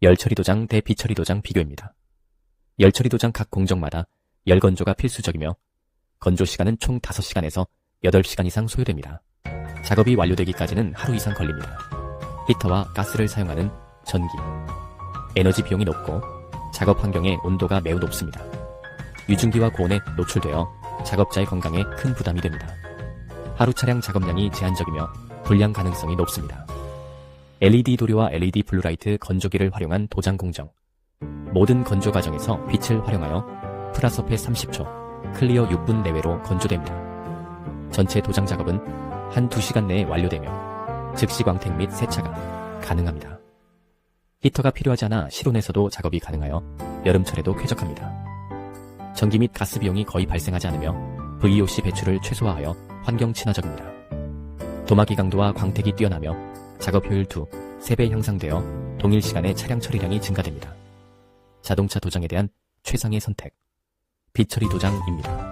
열처리 도장 대 비처리 도장 비교입니다. 열처리 도장 각 공정마다 열 건조가 필수적이며 건조 시간은 총 5시간에서 8시간 이상 소요됩니다. 작업이 완료되기까지는 하루 이상 걸립니다. 히터와 가스를 사용하는 전기. 에너지 비용이 높고 작업 환경의 온도가 매우 높습니다. 유증기와 고온에 노출되어 작업자의 건강에 큰 부담이 됩니다. 하루 차량 작업량이 제한적이며 불량 가능성이 높습니다. LED 도료와 LED 블루라이트 건조기를 활용한 도장 공정. 모든 건조 과정에서 빛을 활용하여 플라서페 30초, 클리어 6분 내외로 건조됩니다. 전체 도장 작업은 한 2시간 내에 완료되며 즉시 광택 및 세차가 가능합니다. 히터가 필요하지 않아 실온에서도 작업이 가능하여 여름철에도 쾌적합니다. 전기 및 가스 비용이 거의 발생하지 않으며 VOC 배출을 최소화하여 환경 친화적입니다. 도마기 강도와 광택이 뛰어나며 작업 효율 2, 3배 향상되어 동일 시간에 차량 처리량이 증가됩니다. 자동차 도장에 대한 최상의 선택. 비처리 도장입니다.